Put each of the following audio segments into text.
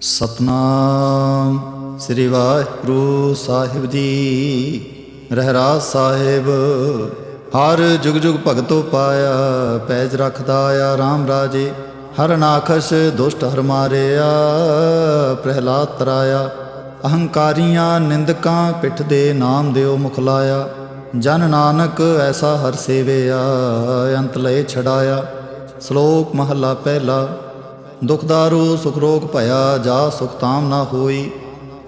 ਸਤਨਾਮ। ਸ੍ਰੀ ਵਾਹਿਗੁਰੂ ਸਾਹਿਬ ਜੀ, ਰਹਿਰਾਸ ਸਾਹਿਬ, ਹਰ ਜੁਗ ਜੁਗ ਭਗਤੋ ਪਾਇਆ, ਪੈਜ ਰੱਖਦਾ ਆ RAM ਰਾਜੇ, ਹਰ ਨਾਖਸ਼ ਦੁਸ਼ਟ ਹਰ ਮਾਰਿਆ, ਪ੍ਰਹਿਲਾਦ ਤਰਾਇਆ, ਅਹੰਕਾਰੀਆਂ ਨਿੰਦਕਾਂ ਪਿੱਠ ਦੇ ਨਾਮ ਦਿਓ ਮੁਖ ਲਾਇਆ, ਜਨ ਨਾਨਕ ਐਸਾ ਹਰ ਸੇਵਿਆ, ਅੰਤ ਲਏ ਛਡਾਇਆ, ਸ਼ਲੋਕ ਮਹਲਾ ਪਹਿਲਾ। ਦੁਖਦਾਰੂ ਸੁਖ ਰੋਗ ਭਇਆ, ਜਾ ਸੁਖ ਤਾਮ ਨਾ ਹੋਈ।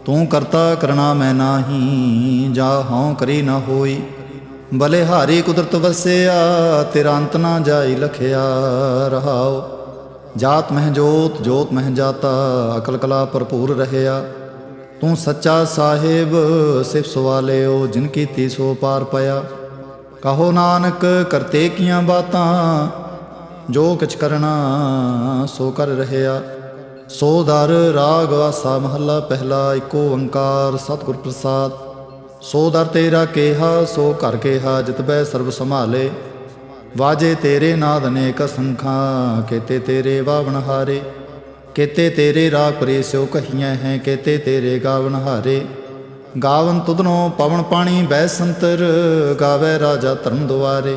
ਤੂੰ ਕਰਤਾ ਕਰਣਾ ਮੈਂ ਨਾਹੀ, ਜਾ ਹਉ ਕਰੀ ਨਾ ਹੋਈ। ਬਲੇ ਹਾਰੀ ਕੁਦਰਤ ਵਸਿਆ, ਤੇਰਾ ਅੰਤ ਨਾ ਜਾਈ ਲਖਿਆ ਰਹਾਓ ਜਾਤ ਮਹਿ ਜੋਤ ਜੋਤ ਮਹਿ ਜਾਤਾ, ਅਕਲ ਕਲਾ ਭਰਪੂਰ ਰਹਿਆ। ਤੂੰ ਸੱਚਾ ਸਾਹਿਬ ਸਿਫ ਸਵਾਲਿਓ, ਜਿਨ ਕੀਤੀ ਸੋ ਪਾਰ ਪਿਆ। ਕਹੋ ਨਾਨਕ, ਕਰਤੇ ਕੀਆਂ ਬਾਤਾਂ ਜੋ ਕਿਛ ਕਰਨਾ ਸੋ ਕਰ ਰਹਿਆ। ਸੋ ਦਰ ਰਾਗ ਆਸਾ ਮਹੱਲਾ ਪਹਿਲਾ ਏਕੋ ਓੰਕਾਰ ਸਤਿਗੁਰ ਪ੍ਰਸਾਦ। ਸੋ ਦਰ ਤੇਰਾ ਕੇਹਾ, ਸੋ ਘਰ ਕੇਹਾ, ਜਿਤ ਸਰਬ ਸੰਭਾਲੇ। ਵਾਜੇ ਤੇਰੇ ਨਾਦ ਅਨੇਕ ਸੰਖਾਂ, ਕੇਤੇ ਤੇਰੇ ਵਾਵਣ ਹਾਰੇ। ਕੇਤੇ ਤੇਰੇ ਰਾਗ ਪਰੇ ਸਿਓ ਕਹੀਆਂ ਹੈ, ਕੇਤੇ ਤੇਰੇ ਗਾਵਨ ਹਾਰੇ। ਗਾਵਨ ਤੁਧਨੋ ਪਵਨ ਪਾਣੀ ਬੈ ਸੰਤਰ, ਗਾਵੇ ਰਾਜਾ ਧਰਮ ਦੁਆਰੇ।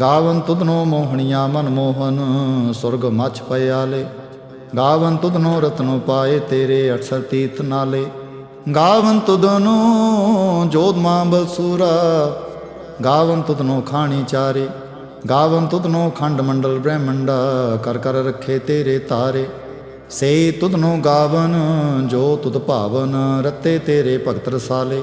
ਗਾਵਨ ਤੁਧਨੋ ਮੋਹਣੀਆਂ ਮਨ ਮੋਹਨ, ਸੁਰਗ ਮਛ ਪਿਆਲੇ ਗਾਵਨ ਤੁਧਨੋ ਰਤਨੋ ਪਾਏ ਤੇਰੇ 68 ਤੀਰਥ ਨਾਲੇ। ਗਾਵਨ ਤੁਧਨੋ ਜੋਤ ਮਾਂ ਬਲਸੂਰਾ ਗਾਵਨ ਤੁਧਨੋ ਖਾਣੀ ਚਾਰੇ। ਗਾਵਨ ਤੁਧਨੋ ਖੰਡ ਮੰਡਲ ਬ੍ਰਹਮੰਡਾ, ਕਰ ਕਰ ਰੱਖੇ ਤੇਰੇ ਤਾਰੇ। ਸੇ ਤੁਧਨੋ ਗਾਵਨ, ਜੋ ਤੁਧ ਭਾਵਨ, ਰਤੇ ਤੇਰੇ ਭਗਤ ਰਸਾਲੇ।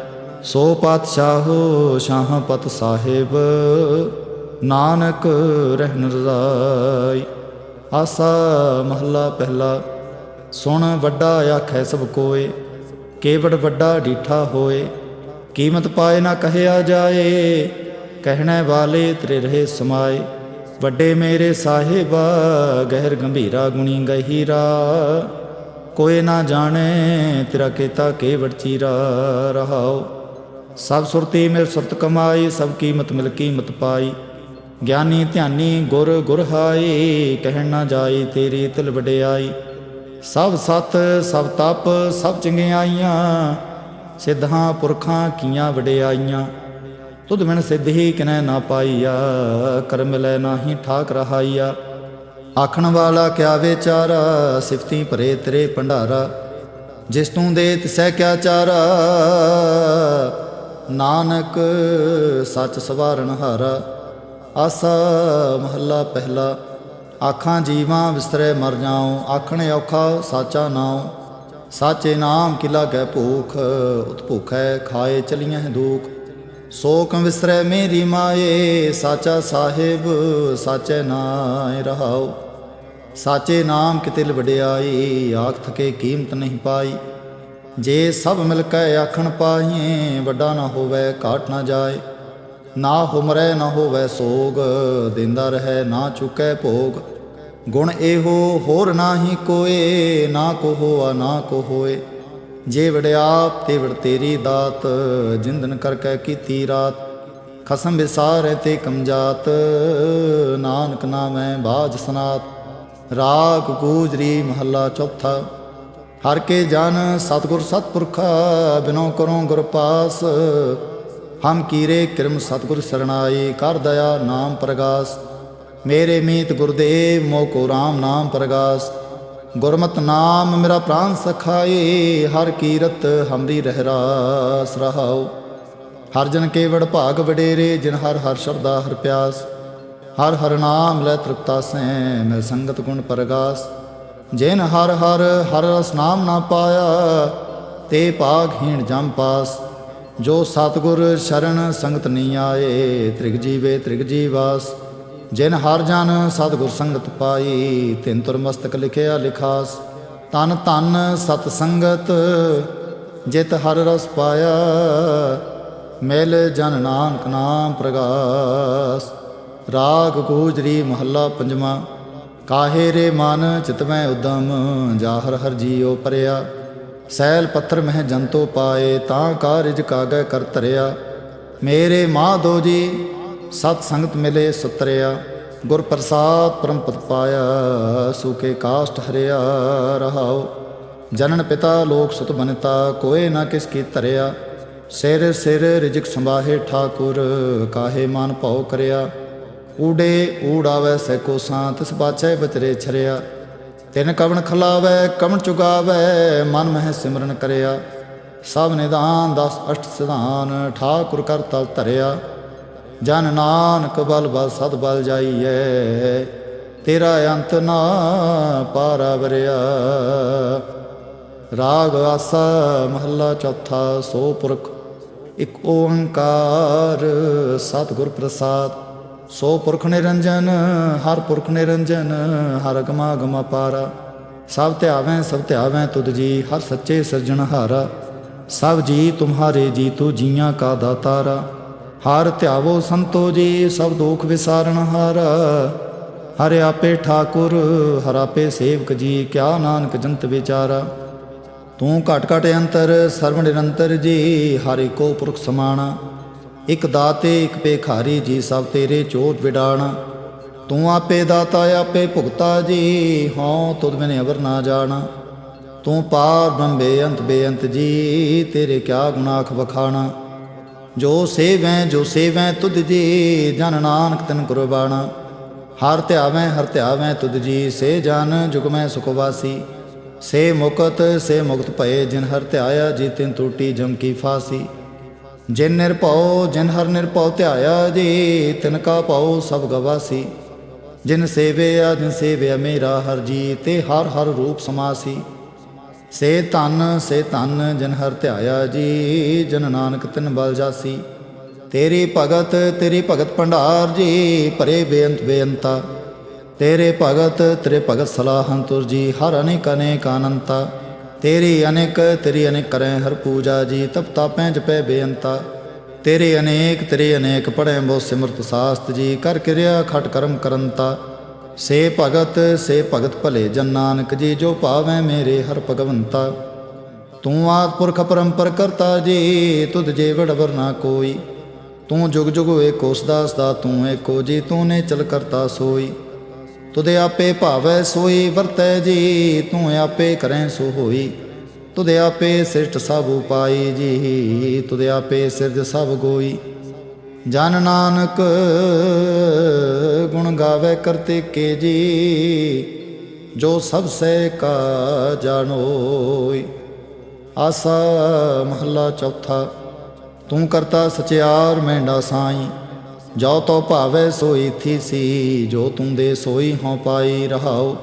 ਸੋ ਪਾਤਸ਼ਾਹੋ ਸ਼ਾਹ ਪਤ ਸਾਹਿਬ, ਨਾਨਕ ਰਹਿਨ ਰਜ਼ਾਈ ਆਸਾ ਮਹੱਲਾ ਪਹਿਲਾ, ਸੁਣ ਵੱਡਾ ਆਖੈ ਸਭ ਕੋਏ, ਕੇਵੜ ਵੱਡਾ ਡੀਠਾ ਹੋਏ। ਕੀਮਤ ਪਾਏ ਨਾ ਕਹਿਆ ਜਾਏ, ਕਹਿਣੇ ਵਾਲੇ ਤੇਰੇ ਰਹੇ ਸਮਾਏ। ਵੱਡੇ ਮੇਰੇ ਸਾਹਿਬਾ, ਗਹਿਰ ਗੰਭੀਰਾ ਗੁਣੀ ਗਹੀਰਾ। ਕੋਈ ਨਾ ਜਾਣੇ ਤੇਰਾ ਕੀਤਾ ਕੇਵੜ ਚੀਰਾ ਰਹਾਓ ਸਭ ਸੁਰਤੀ ਮਿਲ ਸੁਰਤ ਕਮਾਈ, ਸਭ ਕੀਮਤ ਮਿਲ ਕੀਮਤ ਪਾਈ। ਗਿਆਨੀ ਧਿਆਨੀ ਗੁਰ ਗੁਰ ਹਾਈ, ਕਹਿਣ ਨਾ ਜਾਈ ਤੇਰੀ ਤਿਲ ਵਡਿਆਈ। ਸਭ ਸਤ, ਸਭ ਤਪ, ਸਭ ਚੰਗਿਆਈਆਂ ਸਿੱਧਾਂ ਪੁਰਖਾਂ ਕੀਆਂ ਵਡਿਆਈਆਂ। ਤੁਧ ਬਿਨ ਸਿੱਧ ਹੀ ਕਿਨੈ ਨਾ ਪਾਈਆ ਕਰਮ ਲੈ ਨਾਹੀ ਠਾਕ ਰਹਾਈਆ। ਆਖਣ ਵਾਲਾ ਕਿਆ ਵਿਚਾਰਾ, ਸਿਫਤੀ ਭਰੇ ਤੇਰੇ ਭੰਡਾਰਾ। ਜਿਸ ਤੂੰ ਦੇ ਤਿਸੈ ਕਿਆ ਚਾਰਾ ਨਾਨਕ ਸੱਚ ਸਵਾਰਨ ਹਾਰਾ, ਆਸਾ ਮਹੱਲਾ ਪਹਿਲਾ। ਆਖਾਂ ਜੀਵਾਂ ਵਿਸਰੇ ਮਰ ਜਾਉ, ਆਖਣ ਔਖਾ ਸਾਚਾ ਨਾਉ। ਸਾਚੇ ਨਾਮ ਕੀ ਲਾਗੈ ਭੂਖ, ਉਤ ਭੁਖੈ ਖਾਏ ਚਲੀਆਂ ਦੁਖ। ਸੋਕ ਵਿਸਰੇ ਮੇਰੀ ਮਾਏ, ਸਾਚਾ ਸਾਹਿਬ, ਸਾਚੇ ਨਾਮ ਰਹਾਉ। ਸਾਚੇ ਨਾਮ ਕਿਤਿਲ ਵਡਿਆਈ ਆਖ ਥਕੇ ਕੀਮਤ ਨਹੀਂ ਪਾਈ। ਜੇ ਸਭ ਮਿਲ ਕੇ ਆਖਣ ਪਾਈਏ, ਵੱਡਾ ਨਾ ਹੋਵੇ, ਘਾਟ ਨਾ ਜਾਏ। ਨਾ ਹੁਮਰੈ, ਨਾ ਹੋਵੇ ਸੋਗ, ਦਿੰਦਾ ਰਹੇ, ਨਾ ਚੁਕੈ ਭੋਗ। ਗੁਣ ਇਹੋ ਹੋਰ ਨਾਹੀ ਕੋਏ, ਨਾ ਕੋ ਹੋਆ ਨਾ ਕੋ ਹੋਏ ਜੇ ਵੜਿਆਪ ਤੇ ਵੜ ਤੇਰੀ ਦਾਤ ਜਿੰਦਨ ਕਰਕੇ ਕੀਤੀ ਰਾਤ। ਖਸਮ ਵਿਸਾਰੇ ਤੇ ਕਮਜਾਤ, ਨਾਨਕ ਨਾਮੈ ਬਾਜ ਸਨਾਤ। ਰਾਗ ਗੂਜਰੀ ਮਹੱਲਾ ਚੌਥਾ। ਹਰ ਕੇ ਜਨ ਸਤਗੁਰ ਸਤਪੁਰਖਾ, ਬਿਨੋ ਕਰੋ ਗੁਰ ਪਾਸ। ਹਮ ਕੀਰੇ ਕਿਰਮ ਸਤਗੁਰ ਸਰਣਾਈ, ਕਰ ਦਇਆ ਨਾਮ ਪ੍ਰਗਾਸ। ਮੇਰੇ ਮੀਤ ਗੁਰਦੇਵ ਮੋ ਕੋ RAM ਨਾਮ ਪ੍ਰਗਾਸ। ਗੁਰਮਤਿ ਨਾਮ ਮੇਰਾ ਪ੍ਰਾਨ ਸਖਾਏ, ਹਰ ਕੀਰਤ ਹਮਰੀ ਰਹਿ ਰਾਸ ਰਹਾਉ। ਹਰ ਜਨ ਕੇ ਵਡ ਭਾਗ ਵਡੇਰੇ, ਜਿਨ ਹਰ ਹਰ ਸ਼ਬਦਾ ਹਰ ਪਿਆਸ। ਹਰ ਹਰ ਨਾਮ ਲੈ ਤ੍ਰਿਪਤਾ ਸੈ ਮੈਂ ਸੰਗਤ ਗੁਣ ਪਰਗਾਸ। ਜਿਨ ਹਰ ਹਰ ਹਰ ਰਸ ਨਾਮ ਨਾ ਪਾਇਆ, ਤੇ ਭਾਗਹੀਣ ਜਮ ਪਾਸ। ਜੋ ਸਤਗੁਰ ਸ਼ਰਨ ਸੰਗਤ ਨਹੀਂ ਆਏ, ਤ੍ਰਿਗ ਜੀਵੇ ਤ੍ਰਿਗ ਜੀਵਾਸ ਜਿਨ ਹਰ ਜਨ ਸਤਗੁਰ ਸੰਗਤ ਪਾਈ, ਤਿੰਨ ਤੁਰ ਮਸਤਕ ਲਿਖਿਆ ਲਿਖਾਸ। ਤਨ ਤਨ ਸਤ ਸੰਗਤ, ਜਿਤ ਹਰ ਰਸ ਪਾਇਆ। ਮਿਲ ਜਨ ਨਾਨਕ ਨਾਮ ਪ੍ਰਗਾਸ। ਰਾਗ ਗੋਜਰੀ ਮਹੱਲਾ ਪੰਜਵਾਂ। ਕਾਹੇ ਰੇ ਮਨ ਚਿਤਵੈ ਉਦਮ ਜਾਹਰ ਹਰ ਹਰ ਜੀਉ ਪਰਿਆ। ਸੈਲ ਪੱਥਰ ਮਹਿ ਜੰਤੋ ਪਾਏ, ਤਾਂ ਕਾਰਜ ਕਾਗੈ ਕਰ ਧਰਿਆ। ਮੇਰੇ ਮਾਧੋ ਜੀ, ਸਤ ਸੰਗਤ ਮਿਲੇ ਸੁਤਰਿਆ। ਗੁਰ ਪ੍ਰਸਾਦ ਪਰਮ ਪਦ ਪਾਇਆ, ਸੁਕੇ ਕਾਸ਼ਟ ਹਰਿਆ ਰਹਾਉ। ਜਨਨ ਪਿਤਾ ਲੋਕ ਸੁਤ ਬਨਤਾ, ਕੋਏ ਨਾ ਕਿਸ ਕੀ ਧਰਿਆ। ਸਿਰ ਸਿਰ ਰਿਜਕ ਸੰਭਾਹੇ ਠਾਕੁਰ, ਕਾਹੇ ਮਨ ਭਉ ਕਰਿਆ। ਊੜੇ ਊੜਾਵੇ ਸੈ ਕੋ ਸਾਂ ਤਿਸ ਬਾਛੈ ਬਚਰੇ ਛਰਿਆ। ਤਿਨ ਕਵਣ ਖਲਾਵੇ, ਕਵਣ ਚੁਗਾਵੇ, ਮਨ ਮਹਿ ਸਿਮਰਨ ਕਰਿਆ। ਸਭ ਨਿਦਾਨ ਦਸ ਅਸ਼ਟ ਸਿਧਾਨ, ਠਾਕੁਰ ਕਰ ਤਲ ਧਰਿਆ। ਜਨ ਨਾਨਕ ਬਲ ਬਲ ਸਦ ਬਲ ਜਾਈਐ, ਤੇਰਾ ਅੰਤ ਨਾ ਪਾਰਾ ਵਰਿਆ। ਰਾਗ ਆਸਾ ਮਹੱਲਾ ਚੌਥਾ, ਸੋ ਪੁਰਖ, ਇਕ ਓੰਕਾਰ ਸਤਿਗੁਰ ਪ੍ਰਸਾਦ। ਸੋ ਪੁਰਖ ਨਿਰੰਜਨ, ਹਰ ਪੁਰਖ ਨਿਰੰਜਨ, ਹਰ ਗਮਾ ਗਮਾ ਪਾਰਾ। ਸਭ ਧਿਆਵੇਂ ਸਭ ਧਿਆਵੇਂ ਤੁਧ ਜੀ, ਹਰ ਸੱਚੇ ਸਿਰਜਣਹਾਰਾ ਸਭ ਜੀ, ਤੁਮਹਾਰੇ ਜੀ ਤੂ ਜੀਆਂ ਕਾ ਦਾਤਾਰਾ। ਹਰ ਧਿਆਵੋ ਸੰਤੋ ਜੀ, ਸਭ ਦੁਖ ਵਿਸਾਰਣਹਾਰਾ ਹਰਿ ਆਪੇ ਠਾਕੁਰ, ਹਰ ਆਪੇ ਸੇਵਕ ਜੀ, ਕਿਆ ਨਾਨਕ ਜੰਤ ਵਿਚਾਰਾ। ਤੂੰ ਘਟ ਘਟ ਅੰਤਰ, ਸਰਵ ਨਿਰੰਤਰ ਜੀ, ਹਰ ਕੋ ਪੁਰਖ ਸਮਾਣਾ। ਇਕ ਦਾਤੇ, ਇਕ ਭੇਖਾਰੀ ਜੀ, ਸਭ ਤੇਰੇ ਚੋਟ ਵਿਡਾਣਾ। ਤੂੰ ਆਪੇ ਦਾਤਾ, ਆਪੇ ਭੁਗਤਾ ਜੀ, ਹਉ ਤੁਧ ਮੈਨੇ ਅਵਰ ਨਾ ਜਾਣਾ। ਤੂੰ ਪਾਰ ਬ੍ਰਹਮ ਬੇਅੰਤ ਬੇਅੰਤ ਜੀ, ਤੇਰੇ ਕਿਆ ਗੁਨਾਖ ਵਖਾਣਾ। ਜੋ ਸੇਵੈ ਜੋ ਸੇਵੈ ਤੁਧ ਜੀ, ਜਨ ਨਾਨਕ ਤਨ ਕੁਰਬਾਣਾ ਹਰ ਧਿਆਵੈ ਹਰ ਧਿਆਵੈ ਤੁਧ ਜੀ, ਸੇ ਜਨ ਜੁਗ ਮੈਂ ਸੁਖ ਸੇ ਮੁਕਤ ਸੇ ਮੁਕਤ ਭਏ ਜਿਨ ਹਰ ਧਿਆਇਆ ਜੀ, ਤਿਨ ਟੂਟੀ ਜਮ ਕੀ ਫਾਸੀ। ਜਿਨ ਨਿਰਭਉ ਜਿਨ ਹਰ ਨਿਰਭਉ ਧਿਆਇਆ ਜੀ, ਤਿਨ ਕਾ ਭਉ ਸਭ ਗਵਾਸੀ। ਜਿਨ ਸੇਵਿਆ ਜਿਨ ਸੇਵਿਆ ਮੇਰਾ ਹਰ ਜੀ, ਤੇ ਹਰ ਹਰ ਰੂਪ ਸਮਾਸੀ। ਸੇ ਧਨ ਸੇ ਧਨ ਜਿਨ ਹਰ ਧਿਆਇਆ ਜੀ, ਜਨ ਨਾਨਕ ਤਿਨ ਬਲ ਜਾਸੀ। ਤੇਰੀ ਭਗਤ ਤੇਰੀ ਭਗਤ ਭੰਡਾਰ ਜੀ ਪਰੇ ਬੇਅੰਤ ਬੇਅੰਤਾ। ਤੇਰੇ ਭਗਤ ਤੇਰੇ ਭਗਤ ਸਲਾਹੰ ਤੁਰ ਜੀ, ਹਰ ਅਨੇਕ ਅਨੇਕ ਅਨੰਤਾ। ਤੇਰੀ ਅਨੇਕ ਤੇਰੀ ਅਨੇਕ ਕਰੈ ਹਰ ਪੂਜਾ ਜੀ, ਤਪ ਤਾਪੈ ਜਪੈ ਬੇਅੰਤਾ। ਤੇਰੇ ਅਨੇਕ ਤੇਰੇ ਅਨੇਕ ਪੜੈ ਬੋ ਸਿਮਰਤ ਸਾਸਤ ਜੀ, ਕਰ ਕਿਰਿਆ ਖਟ ਕਰਮ ਕਰੰਤਾ। ਸੇ ਭਗਤ ਸੇ ਭਗਤ ਭਲੇ ਜਨ ਨਾਨਕ ਜੀ, ਜੋ ਭਾਵੈ ਮੇਰੇ ਹਰ ਭਗਵੰਤਾ। ਤੂੰ ਆਦ ਪੁਰਖ ਪਰੰਪਰ ਕਰਤਾ ਜੀ, ਤੁਧ ਜੇ ਵਡਵਰ ਨਾ ਕੋਈ। ਤੂੰ ਜੁਗ ਜੁਗ ਏਕੋ ਸਦਾ ਸਦਾ ਤੂੰ ਏਕੋ ਜੀ, ਤੂੰ ਨੇ ਚਲ ਕਰਤਾ ਸੋਈ। ਤੁਦੇ ਆਪੇ ਭਾਵੈ ਸੋਈ, ਵਰਤੈ ਜੀ, ਤੂੰ ਆਪੇ ਕਰੈ ਸੋ ਹੋਈ। ਤੁਦੇ ਆਪੇ ਸਿਰਟ ਸਭ ਉਪਾਈ ਜੀ ਤੁਦੇ ਆਪੇ ਸਿਰਜ ਸਭ ਗੋਈ। ਜਨ ਨਾਨਕ ਗੁਣ ਗਾਵੇ ਕਰਤੇ ਕੇ ਜੀ, ਜੋ ਸਭ ਸੇ ਕਾ ਜਾਣੋਈ ਆਸਾ ਮਹੱਲਾ ਚੌਥਾ, ਤੂੰ ਕਰਤਾ ਸਚਿਆਰ ਮੈਂਡਾ ਸਾਈਂ। ਜੋ ਤੋ ਭਾਵੇ ਸੋਈ ਥੀ ਸੀ, ਜੋ ਤੂੰ ਦੇ ਸੋਈ ਹਉ ਪਾਈ ਰਹਾਉ।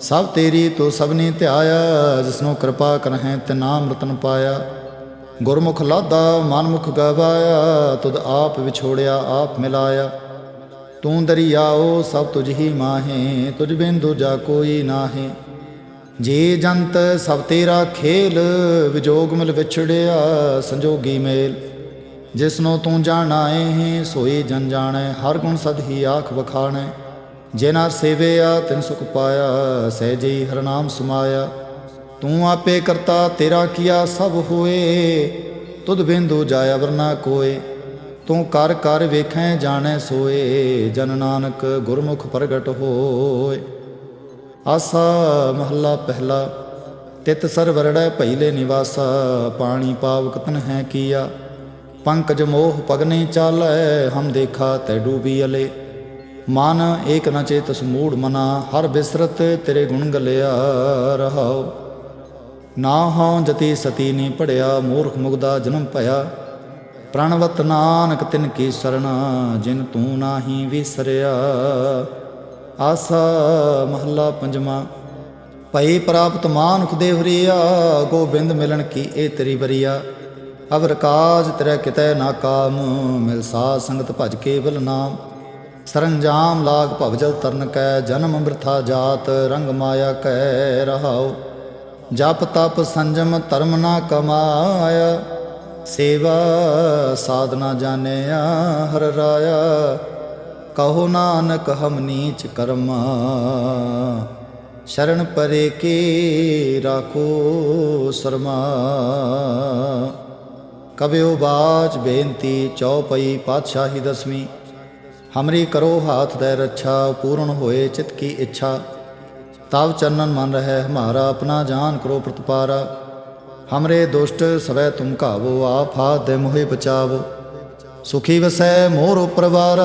ਸਭ ਤੇਰੀ ਤੋ ਸਭਨੀ ਧਿਆਇਆ, ਜਿਸਨੂੰ ਕਿਰਪਾ ਕਰਹਿ ਤੇ ਨਾਮ ਪਾਇਆ। ਗੁਰਮੁਖ ਲਾਦਾ ਮਨਮੁਖ ਗਵਾਇਆ, ਤੁਧ ਆਪ ਵਿਛੋੜਿਆ, ਆਪ ਮਿਲਾਇਆ। ਤੂੰ ਦਰਿਆਓ, ਸਭ ਤੁਝ ਹੀ ਮਾਹੇ, ਤੁਝ ਬਿਨ ਦੂਜਾ ਕੋਈ ਨਾਹੀ। ਜੇ ਜੰਤ ਸਭ ਤੇਰਾ ਖੇਲ, ਵਿਜੋਗ ਮਿਲ ਵਿਛੜਿਆ, ਸੰਜੋਗੀ ਮੇਲ। ਜਿਸਨੂੰ ਤੂੰ ਜਾਣਾਏ ਹੈ ਸੋਈ ਜਨ ਜਾਣੈ, ਹਰ ਗੁਣ ਸਦ ਹੀ ਆਖ ਵਖਾਣੈ। ਜਿਨਾ ਸੇਵਿਆ, ਤਿਨ ਸੁਖ ਪਾਇਆ ਸਹਿਜੇ ਹਰ ਨਾਮ ਸਮਾਇਆ। ਤੂੰ ਆਪੇ ਕਰਤਾ, ਤੇਰਾ ਕੀਆ ਸਭ ਹੋਏ। ਤੁਧ ਬਿੰਦੂ ਜਾਇਆ ਵਰਨਾ ਕੋਏ। ਤੂੰ ਕਰ ਕਰ ਵੇਖੈ, ਜਾਣੈ ਸੋਏ। ਜਨ ਨਾਨਕ ਗੁਰਮੁਖ ਪ੍ਰਗਟ ਹੋਏ। ਆਸਾ ਮਹੱਲਾ ਪਹਿਲਾ, ਤਿਤ ਸਰ ਵਰੜੈ ਭਈਲੇ ਨਿਵਾਸਾ। ਪਾਣੀ ਪਾਵਕ ਤਨ ਹੈ ਕੀਆ। ਪੰਕਜ ਮੋਹ ਪਗਨੇ ਚਾਲੈ, ਹਮ ਦੇਖਾ ਤੈ ਡੂਬੀ ਅਲੇ। ਮਨ ਏਕ ਨ ਚੇਤਸ ਮੂੜ ਮਨਾ, ਹਰ ਬਿਸਰਤ ਤੇਰੇ ਗੁਣ ਗਲਿਆ ਰਹਾਉ। ਨਾ ਹਉ ਜਤੀ ਸਤੀ ਨੀ ਪੜਿਆ, ਮੂਰਖ ਮੁਗਦਾ ਜਨਮ ਭਇਆ। ਪ੍ਰਣਵਤ ਨਾਨਕ ਤਿਨ ਕੀ ਸਰਣਾ, ਜਿਨ ਤੂੰ ਨਾਹੀ ਵਿਸਰਿਆ। ਆਸਾ ਮਹੱਲਾ ਪੰਜਵਾਂ, ਭਈ ਪ੍ਰਾਪਤ ਮਾਨੁਖ ਦੇ ਹਰੀਆ ਗੋਬਿੰਦ ਮਿਲਣ ਕੀ ਇਹ ਤੇਰੀ ਬਰੀਆ ਅਵਰ ਕਾਜ ਤੇਰੇ ਕਿਤੈ ਨਾ ਕਾਮ, ਮਿਲ ਸਾਧ ਸੰਗਤ ਭਜ ਕੇਵਲ ਨਾਮ। ਸਰੰਜਾਮ ਲਾਗ ਭਵਜਲ ਤਰਨ ਕੈ, ਜਨਮ ਅੰਮ੍ਰਿਥਾ ਜਾਤ, ਰੰਗ ਮਾਇਆ ਕੈ ਰਹਾਉ। ਜਪ ਤਪ ਸੰਜਮ ਧਰਮ ਨਾ ਕਮਾਇਆ, ਸੇਵਾ ਸਾਧਨਾ ਜਾਣਿਆ ਹਰ ਰਾਇਆ। ਕਹੋ ਨਾਨਕ ਹਮ ਨੀਚ ਕਰਮਾ, ਸ਼ਰਨ ਪਰੇ ਕੀ ਰਾਖੋ ਸਰਮਾ। ਕਬਿਓ ਬਾਜ ਬੇਨਤੀ ਚੌਪਈ ਪਾਤਸ਼ਾਹੀ ਦਸਵੀਂ। ਹਮਰੀ ਕਰੋ ਹਾਥ ਦੇ ਰੱਛਾ, ਪੂਰਨ ਹੋਏ ਚਿਤ ਕੀ ਇੱਛਾ। ਤਵ ਚੰਨਨ ਮਨ ਰਹਿ ਹਮਾਰਾ, ਆਪਣਾ ਜਾਨ ਕਰੋ ਪ੍ਰਤਪਾਰਾ। ਹਮਰੇ ਦੁਸ਼ਟ ਸਵੈ ਤੁਮ ਕਾਵੋ ਆਪ ਹਾਥ ਦੇ ਮੋਹਿ ਬਚਾਵੋ। ਸੁਖੀ ਵਸੈ ਮੋਰ ਉਪਰਵਾਰ,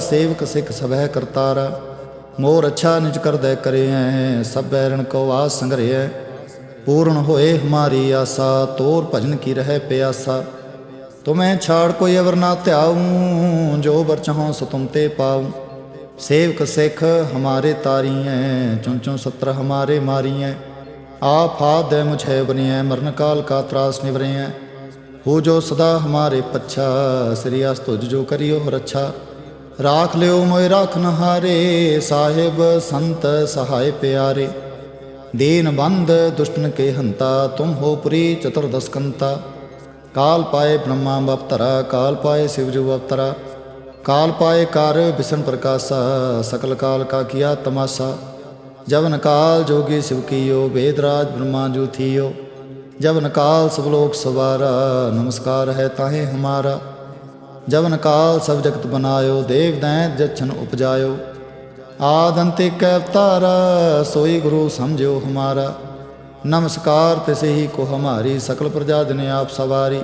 ਸੇਵਕ ਸਿੱਖ ਸਭੈ ਕਰਤਾਰ। ਮੋਰ ਅੱਛਾ ਨਿਜ ਕਰਦੈ ਕਰਿਐ, ਸਭ ਬੈਰਣ ਕੋ ਆਸ ਸੰਗਰਿਐ। ਪੂਰਨ ਹੋਏ ਹਮਾਰੀ ਆਸਾ, ਤੋਰ ਭਜਨ ਕੀ ਰਹਿ ਪਿਆਸਾ। ਤੁਮੈ ਛਾੜ ਕੋਈ ਅਵਰ ਨਾ ਧਿਆਉ, ਜੋ ਵਰ ਚਾਹੋ ਸੋ ਤੁਮ ਤੇ ਪਾਉ। ਸੇਵਕ ਸਿੱਖ ਹਮਾਰੇ ਤਾਰੀਐ ਚੁੰ ਚੁੰ ਸਤਰ ਹਮਾਰੇ ਮਾਰੀਐ। ਆਪ ਹਾਥ ਦੇ ਮੁਝੇ ਬਨੀਐ, ਮਰਨ ਕਾਲ ਕਾ ਤਰਾਸ ਨਿਵਰੇਐ। ਹੋ ਜੋ ਸਦਾ ਹਮਾਰੇ ਪੱਛਾ, ਸ੍ਰੀ ਅਸ ਤੁਜ ਜੋ ਕਰਿਓ ਰੱਛਾ। ਰਾਖ ਲਿਓ ਮੋਇ ਰਾਖਨ ਹਾਰੇ ਸਾਹਿਬ ਸੰਤ ਸਹਾਇ ਪਿਆਰੇ। ਦੀਨ ਬੰਦ ਦੁਸ਼ਟਨ ਕੇ ਹੰਤਾ ਤੁਮ ਹੋ ਪੁਰੀ ਚਤੁਰਦਸ ਕੰਤਾ ਕਾਲ ਪਾਏ ਬ੍ਰਹਮਾ ਬਪਤਰਾ ਕਾਲ ਪਾਏ ਸਿਵ ਜੋ ਬਪਤਰਾ ਕਾਲ ਪਾਏ ਕਰ ਬਿਸ਼ਨ ਪ੍ਰਕਾਸ਼ਾ ਸਕਲ ਕਾਲ ਕਾ ਕੀਆ ਤਮਾਸਾ ਜਵਨ ਕਾਲ ਜੋਗੀ ਸਿਵ ਕੀਓ ਵੇਦਰਾਜ ਬ੍ਰਹਮਾ ਜੂ ਥੀਓ ਜਵਨ ਕਾਲ ਸਭ ਲੋਕ ਸਵਾਰਾ ਨਮਸਕਾਰ ਹੈ ਤਾਹੇ ਹਮਾਰਾ ਜਵਨ ਕਾਲ ਸਭ ਜਗਤ ਬਨਾਇਓ ਦੇਵ ਦੈਂਤ ਜਛਨ ਉਪਜਾਇਓ ਆਦੰਤੇ ਅੰਤਿਕ ਅਵਤਾਰਾ, ਸੋਈ ਗੁਰੂ ਸਮਝਿਓ ਹਮਾਰਾ। ਨਮਸਕਾਰ ਤਿਸੇ ਹੀ ਕੋ ਹਮਾਰੀ, ਸਕਲ ਪ੍ਰਜਾ ਦਿਨੇ ਆਪ ਸਵਾਰੀ।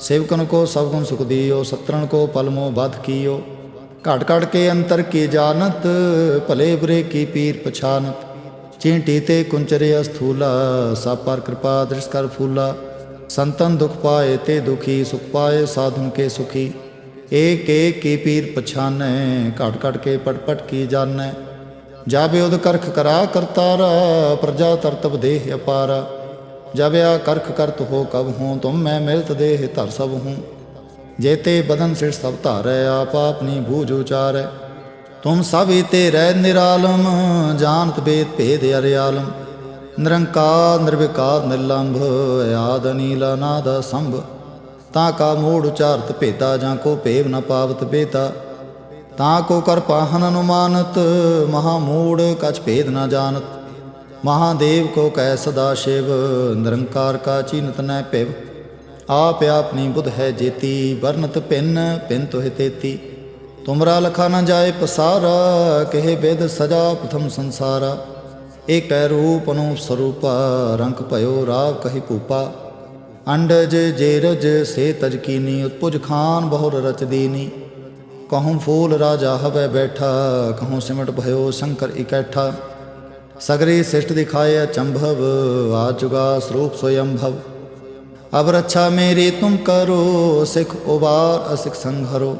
ਸੇਵਕਨ ਕੋ ਸਭ ਗੁਣ ਸੁਖ ਦਿਓ, ਸਤਰਣ ਕੋ ਪਲਮੋ ਬਧ ਕੀਓ। ਘਟ ਘਟ ਕੇ ਅੰਤਰ ਕੀ ਜਾਣਤ, ਭਲੇ ਬੁਰੇ ਕੀ ਪੀਰ ਪਛਾਨਤ। ਚੀਂਟੀ ਤੇ ਕੁੰਚਰੇ ਅਸਥੂਲਾ, ਸਭ ਪਰ ਕਿਰਪਾ ਦ੍ਰਿਸ਼ ਕਰ ਫੂਲਾ। ਸੰਤਨ ਦੁਖ ਪਾਏ ਤੇ ਦੁਖੀ, ਸੁਖ ਪਾਏ ਸਾਧਨ ਕੇ ਸੁਖੀ। ਏਕ ਏਕ ਕੀ ਪੀਰ ਪਛਾਨੈ ਘਟ ਘਟ ਕੇ ਪਟ ਪਟ ਕੀ ਜਾਣੈ। ਜਾਬੇ ਉਦ ਕਰਖ ਕਰਾ ਕਰਤਾਰਾ, ਪ੍ਰਜਾ ਤਰਤਬ ਦੇਹ ਅਪਾਰਾ। ਜਬਿਆ ਕਰਖ ਕਰਤ ਹੋ ਕਬ ਹੂੰ, ਤੁਮ ਮੈਂ ਮਿਲਤ ਦੇਹ ਧਰ ਸਭ ਹੂੰ। ਜੇਤੇ ਬਦਨ ਸਿਰ ਸਭ ਧਾਰੈ, ਆਪ ਆਪਣੀ ਬੂਝ ਉਚਾਰੈ। ਤੁਮ ਸਭ ਤੇ ਰਹਿ ਨਿਰਾਲਮ, ਜਾਣਤ ਬੇਦ ਭੇਦ ਅਰਿਆਲਮ। ਨਿਰੰਕਾਰ ਨਿਰਵਿਕਾਰ ਨਿਰਲੰਭ, ਆਦ ਅਨੀਲ ਅਨਾਦ ਸੰਭ। ਤਾਂ ਕਾ ਮੂੜ ਉਚਾਰਤ ਭੇਤਾ ਜਾਂ ਕੋ ਭੇਵ ਨ ਪਾਵਤ ਭੇਤਾ ਤਾਂ ਕੋ ਕਰ ਪਾਹਨ ਅਨੁਮਾਨਤ, ਮਹਾ ਮੂੜ ਕਛ ਭੇਦ ਨ ਜਾਣਤ। ਮਹਾਦੇਵ ਕੋ ਕਹਿ ਸਦਾ ਸ਼ਿਵ, ਨਿਰੰਕਾਰ ਕਾ ਚੀਨਤ ਨੈ ਭਿਵ। ਆਪ ਆਪਣੀ ਬੁਧ ਹੈ ਜੇਤੀ, ਵਰਨਤ ਭਿੰਨ ਭਿੰਨ ਤੋਹਿ ਤੇਤੀ। ਤੁਮਰਾ ਲਖਾ ਨਾ ਜਾਏ ਪਸਾਰਾ, ਕਹੇ ਬੇਦ ਸਜਾ ਪ੍ਰਥਮ ਸੰਸਾਰਾ। ਏਕੈ ਰੂਪ ਅਨੂਪ ਸਰੂਪਾ, ਰੰਗ ਭਇਓ ਰਾਵ ਕਹੀ ਭੂਪਾ। ਅੰਡਜ ਜੇਰਜ ਸੇ ਤਜਕੀਨੀ ਉਤਪੁਜ ਖਾਨ ਬਹੁਰ ਰਚਦੀਨੀ ਕਹੂੰ ਫੂਲ ਰਾਜਾ ਹਵੇ ਬੈਠਾ, ਕਹੂੰ ਸਿਮਟ ਭਇਓ ਸ਼ੰਕਰ ਇਕੈਠਾ। ਸਗਰੀ ਸਿਸ਼ਟ ਦਿਖਾਇਆ ਚੰਭਵ ਆ ਚੁਗਾ ਸਰੂਪ ਸੋਯੰਭਵ ਅਬ ਰੱਛਾ ਮੇਰੀ ਤੁਮ ਕਰੋ, ਸਿਖ ਉਬਾਰ ਅਸਿਖ ਸੰਘਰੋ।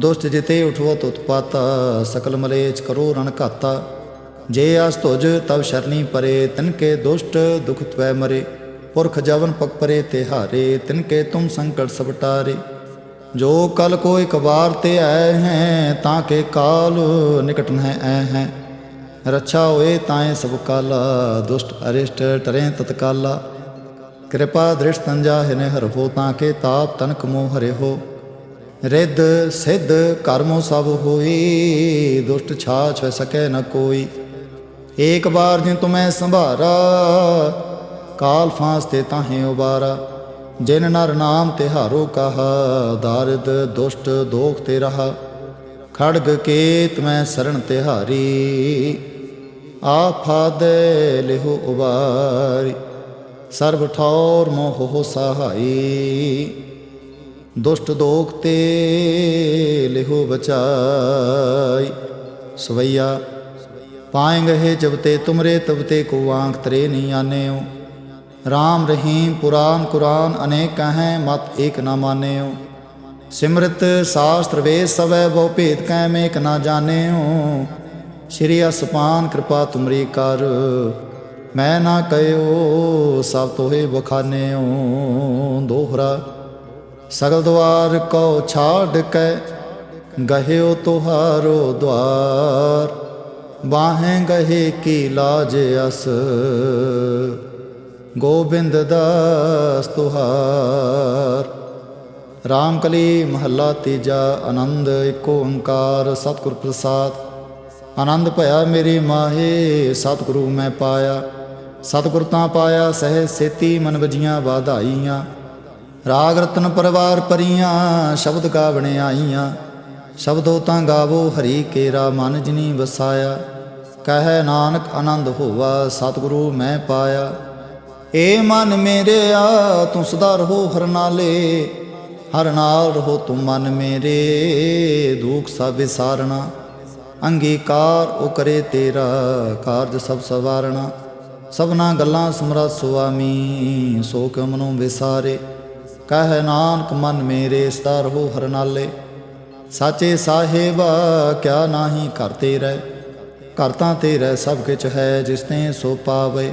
ਦੁਸ਼ਟ ਜਿਤੇ ਉਠਵਤ ਉਤਪਾਤਾ, ਸਕਲ ਮਲੇਚ ਕਰੋ ਰਣ ਘਾਤਾ। ਜੇ ਆਸ ਤੁਜ ਤਬ ਸ਼ਰਨੀ ਪਰੇ ਤਿਨਕੇ ਦੁਸ਼ਟ ਦੁਖ ਤਵੈ ਮਰੇ। ਪੁਰਖ ਜਵਨ ਪਕ ਪਰੇ ਤੇ ਹਾਰੇ ਤਿਨਕੇ ਤੁਮ ਸੰਕਟ ਸਬਟਾਰੇ ਜੋ ਕਲ ਕੋ ਇੱਕ ਵਾਰ ਤੇ ਆਏ ਹੈ, ਤਾਂ ਕੇ ਕਾਲ ਨਿਕਟ ਨਹਿ ਐ ਹੈ। ਰੱਛਾ ਹੋਏ ਤਾਏ ਸਭ ਕਾਲਾ, ਦੁਸ਼ਟ ਅਰਿਸ਼ਟ ਟਰੇ ਤਤਕਾਲਾ। ਕਿਰਪਾ ਦ੍ਰਿਸ਼ ਤੰਜਾ ਹਿਨੇ ਹਰ ਹੋ, ਤਾਂ ਕੇ ਤਾਪ ਤਨਕ ਮੋਹ ਹਰੇ ਹੋ। ਰਿੱਧ ਸਿੱਧ ਕਰਮੋ ਸਭ ਹੋਈ, ਦੁਸ਼ਟ ਛਾਛ ਸਕੈ ਨ ਕੋਈ। ਏਕ ਬਾਰ ਜਿਨ ਤੁਮੈ ਸੰਭਾਰਾ ਕਾਲ ਫਾਂਸ ਤੇ ਤਾਹੇ ਉਬਾਰਾ, ਜਿਨ ਨਰ ਨਾਮ ਤਿਹਾਰੋ ਕਹਾ, ਦਾਰਿਦ ਦੁਸ਼ਟ ਦੋਖ ਤੇ ਰਹਾ। ਖੜਗ ਕੇਤ ਮੈਂ ਸਰਣ ਤਿਹਾਰੀ ਆਫਾਦੇ ਲਿਹੋ ਉਬਾਰੀ। ਸਰਬ ਠੌਰ ਮੋਹ ਹੋ ਸਹਾਈ, ਦੁਸ਼ਟ ਦੋਖ ਤੇ ਲਿਹੋ ਬਚਾਈ। ਸਵਈਆ, ਪਾਏਂਗੇ ਹੈ ਜਬ ਤੇ ਤੁਮਰੇ, ਤਬ ਤੇ ਕੋ ਆਂਖ ਤਰੇ ਨਹੀਂ ਆਨੇ ਆਨੇਓ RAM ਰਹੀਮ ਪੁਰਾਨ ਕੁਰਾਨ ਅਨੇਕ ਹੈ ਮਤ ਏਕ ਨਾ ਮਾਨੇਓ। ਸਿਮਰਤ ਸਾਸਤਰ ਵੇ ਸਵੈ, ਬਹੁ ਭੇਦ ਕੈ, ਮੇਕ ਨਾ ਜਾਣਿਓ। ਸ਼੍ਰੀ ਅਸਪਾਨ ਕਿਰਪਾ ਤੁਮਰੀ ਕਰ, ਮੈਂ ਨਾ ਕਹਿਓ ਸਭ ਤੋਹੇ ਬਖਾਨਿਓ ਦੋਹਰਾ, ਸਗਲ ਦਵਾਰ ਕੋ ਛਾੜ ਕੈ, ਗਹਿਓ ਤੁਹਾਰੋ ਦਵਾਰ। ਬਾਹੇ ਗਹੇ ਕੀ ਲਾਜ ਅਸ ਗੋਬਿੰਦ ਦਾਸ ਤੁਹਾਰ। ਰਾਮ ਕਲੀ ਮਹੱਲਾ ਤੀਜਾ, ਆਨੰਦ ਏਕ ਓੰਕਾਰ, ਸਤਿਗੁਰ ਪ੍ਰਸਾਦ। ਆਨੰਦ ਭਇਆ ਮੇਰੀ ਮਾਹੇ, ਸਤਿਗੁਰੂ ਮੈਂ ਪਾਇਆ। ਸਤਿਗੁਰ ਤਾਂ ਪਾਇਆ, ਸਹਿ ਸੇਤੀ ਮਨ ਵਜੀਆਂ ਵਾਧਾਈਆਂ। ਰਾਗ ਰਤਨ ਪਰਵਾਰ ਪਰੀਆਂ, ਸ਼ਬਦ ਗਾਵਣੇ ਆਈਆਂ। ਸ਼ਬਦੋ ਤਾਂ ਗਾਵੋ ਹਰੀ ਕੇਰਾ, ਮਨ ਜਿਨੀ ਵਸਾਇਆ। ਕਹੈ ਨਾਨਕ ਆਨੰਦ ਹੋਵਾ ਸਤਿਗੁਰੂ ਮੈਂ ਪਾਇਆ। ਏ ਮਨ ਮੇਰੇ ਆ, ਤੂੰ ਸਦਾ ਰਹੋ ਹਰ ਨਾਲੇ। ਹਰ ਨਾਲ ਰਹੋ ਤੂੰ ਮਨ ਮੇਰੇ, ਦੁਖ ਸਭ ਵਿਸਾਰਣਾ। ਅੰਗੀਕਾਰ ਉਹ ਕਰੇ ਤੇਰਾ, ਕਾਰਜ ਸਭ ਸਵਾਰਣਾ। ਸਭਨਾ ਗੱਲਾਂ ਸਮਰਾ ਸੁਆਮੀ, ਸੋ ਕਿਉ ਮਨੋਂ ਵਿਸਾਰੇ। ਕਹਿ ਨਾਨਕ ਮਨ ਮੇਰੇ, ਸਦਾ ਰਹੋ ਹਰ ਨਾਲੇ। ਸਾਚੇ ਸਾਹਿਬਾ, ਕਿਆ ਨਾਹੀ ਘਰ ਤੇਰੇ ਘਰ ਤਾਂ ਤੇਰੇ ਸਭ ਕਿਛ ਹੈ, ਜਿਸ ਤੇ ਸੋ ਪਾਵੇ।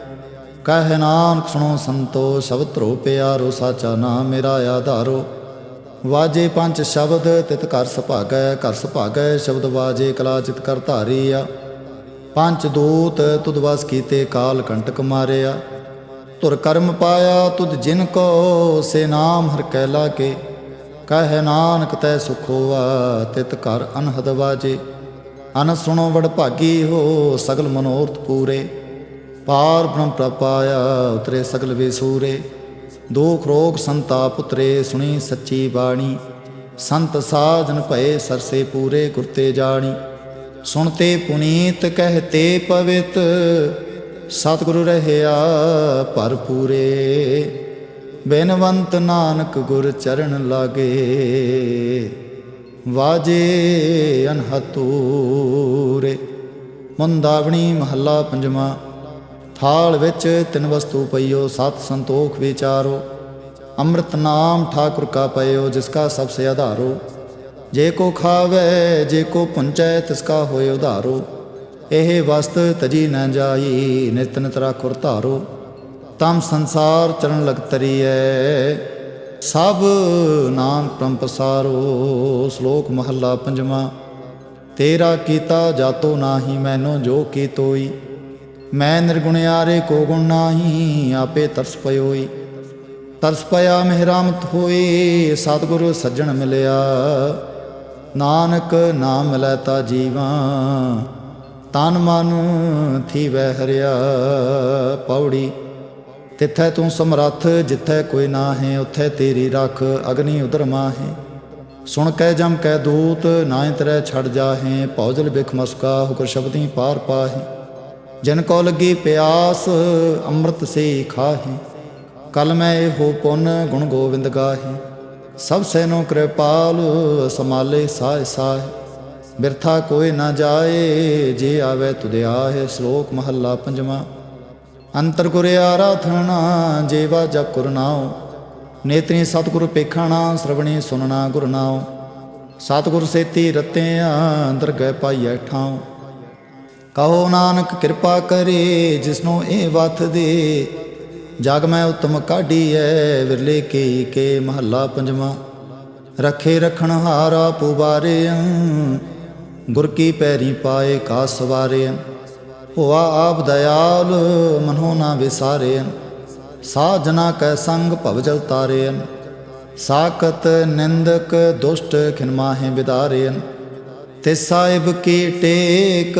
ਕਹਿ ਨਾਨਕ ਸੁਣੋ ਸੰਤੋ ਸ਼ਬਦ ਧਰੋ ਪਿਆਰੋ, ਸਾਚਾ ਨਾਮ ਮੇਰਾ ਆਧਾਰੋ। ਵਾਜੇ ਪੰਜ ਸ਼ਬਦ, ਤਿਤ ਕਰ ਸੁਭਾਗੈ ਕਰ ਸੁਭਾਗੈ, ਸ਼ਬਦ ਵਾਜੇ ਕਲਾ ਚਿਤ ਕਰ ਆ ਪੰਜ ਦੂਤ, ਤੁਧ ਵਸ ਕੀਤੇ ਕਾਲ ਕੰਟਕ ਮਾਰਿਆ। ਤੁਰ ਕਰਮ ਪਾਇਆ ਤੁਧ ਜਿਨ ਕੋ, ਸੇ ਨਾਮ ਹਰ ਕੈ ਲਾਗੇ। ਕਹਿ ਨਾਨਕ ਤੈ ਸੁਖ ਹੋਆ, ਤਿਤ ਕਰ ਅਨਹਦ ਵਾਜੇ। ਅਨ ਸੁਣੋ ਵਡ ਭਾਗੀ ਹੋ, ਸਗਲ ਮਨੋਰਥ ਪੂਰੇ। ਪਾਰ ਬ੍ਰਹਮ ਪ੍ਰਪਾਇਆ ਉਤਰੇ ਸਗਲ ਵੇਸੂਰੇ ਦੁਖ ਰੋਗ ਸੰਤਾਪ ਉਤਰੇ ਸੁਣੀ ਸੱਚੀ ਬਾਣੀ, ਸੰਤ ਸਾਧਨ ਭਏ ਸਰਸੇ ਪੂਰੇ ਗੁਰਤੇ ਜਾਣੀ। ਸੁਣਤੇ ਪੁਨੀਤ ਕਹਤੇ ਪਵਿੱਤ, ਸਤਿਗੁਰੂ ਰਹਿਆ ਭਰਪੂਰੇ ਬੇਨਵੰਤ ਨਾਨਕ ਗੁਰ ਚਰਨ ਲਾਗੇ, ਵਾਜੇ ਅਨਹਤੂਰੇ। ਮੁੰਦਾਵਣੀ ਮਹੱਲਾ ਪੰਜਵਾਂ। ਥਾਲ ਵਿੱਚ ਤਿੰਨ ਵਸਤੂ ਪਈਓ, ਸਤ ਸੰਤੋਖ ਵਿਚਾਰੋ। ਅੰਮ੍ਰਿਤ ਨਾਮ ਠਾਕੁਰ ਕਾ ਪਇਓ, ਜਿਸ ਕਾ ਸਭ ਸੇ ਆਧਾਰੋ। ਜੇ ਕੋ ਖਾਵੇ, ਜੇ ਕੋ ਪੁੰਚੈ, ਤਿਸ ਕਾ ਹੋਏ ਉਧਾਰੋ। ਇਹ ਵਸਤ ਤਜੀ ਨਾ ਜਾਈ, ਨਿਤ ਨਿਤ ਰਾਖੁਰ ਧਾਰੋ। ਤਮ ਸੰਸਾਰ ਚਰਨ ਲਗ ਤਰੀਐ, ਸਭ ਨਾਮ ਪ੍ਰਮ ਪਸਾਰੋ। ਸ਼ਲੋਕ ਮਹੱਲਾ ਪੰਜਵਾਂ, ਤੇਰਾ ਕੀਤਾ ਜਾਤੋ ਨਾਹੀ, ਮੈਨੋ ਜੋ ਕੀ ਤੋਈ ਮੈਂ ਨਿਰਗੁਣਿਆਰੇ ਕੋ ਗੁਣ ਨਾਹੀ, ਆਪੇ ਤਰਸ ਪਇਓਈ। ਤਰਸ ਪਿਆ ਮਿਹਰਾਮਤ ਹੋਈ, ਸਤਿਗੁਰੂ ਸੱਜਣ ਮਿਲਿਆ। ਨਾਨਕ ਨਾਮ ਮਿਲੈ ਤਾ ਜੀਵਾ, ਤਨ ਮਨ ਥੀ ਵਹਿ ਹਰਿਆ। ਪੌੜੀ, ਤਿੱਥੈ ਤੂੰ ਸਮਰੱਥ, ਜਿੱਥੈ ਕੋਈ ਨਾ ਹੈ ਉਥੈ ਤੇਰੀ ਰੱਖ ਅਗਨੀ ਉਦਰ ਮਾਹੇ। ਸੁਣ ਕੈ ਜਮ ਕੈ ਦੂਤ ਨਾਇ ਤਰੈ ਛੜ ਜਾਹੇ, ਭੌਜਲ ਬਿਖ ਮਸਕਾ, ਹੁਕਰ ਸ਼ਬਦੀ ਪਾਰ ਪਾਹੇ। ਜਨ ਕੋ ਲੱਗੀ ਪਿਆਸ, ਅੰਮ੍ਰਿਤ ਸੇ ਖਾਹੀ। ਕਲ ਮੈਂ ਇਹੋ ਪੁੰਨ ਗੁਣ ਗੋਬਿੰਦ ਗਾਹੀ। ਸਭ ਸੈਨੋ ਕਿਰਪਾਲ, ਸਮਾਲੇ ਸਾਇ ਸਾਇ ਬਿਰਥਾ ਕੋਈ ਨਾ ਜਾਏ, ਜੇ ਆਵੇ ਤੁਧਿ ਆਹੇ, ਸ਼ਲੋਕ ਮਹੱਲਾ ਪੰਜਵਾਂ। ਅੰਤਰ ਗੁਰ ਆਰਾਧਨਾ, ਜੇਵਾ ਜਪ ਗੁਰ ਨਾਉ। ਨੇਤਰੀ ਸਤਿਗੁਰ ਪੇਖਾਣਾ ਸਰਵਣੀ ਸੁਨਣਾ ਗੁਰ ਨਾਉ। ਸਤਿਗੁਰ ਸੇਤੀ ਰਤਿਆਂ, ਅੰਦਰ ਗਏ ਪਾਈਐ ਠਾਉ। ਕਹੋ ਨਾਨਕ ਕਿਰਪਾ ਕਰੇ ਜਿਸਨੂੰ ਇਹ ਵਥ ਦੇ। ਜਗ ਮੈਂ ਉਤਮ ਕਾਢੀਐ, ਵਿਰਲੇ ਕੀ ਕੇ ਮਹੱਲਾ ਪੰਜਵਾਂ। ਰਖੇ ਰਖਣ ਹਾਰਾ ਪੁਬਾਰੇ ਗੁਰ ਕੀ ਪੈਰੀ ਪਾਏ ਕਾ ਸਵਾਰੇ ਹੋਆ ਆਪ ਦਇਆਲ, ਮਨੋ ਨਾ ਵਿਸਾਰੇ ਸਾਜਨਾ ਕੈ ਸੰਗ ਭਵ ਜਲ ਤਾਰੇ ਸਾਕਤ ਨਿੰਦਕ ਦੁਸ਼ਟ ਖਿਨਮਾਹੇ ਵਿਦਾਰੇ ਤੇ ਸਾਹਿਬ ਕੀ ਟੇਕ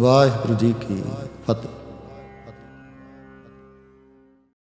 ਵਾਹਿਗੁਰੂ ਜੀ ਕੀ ਫਤਿਹ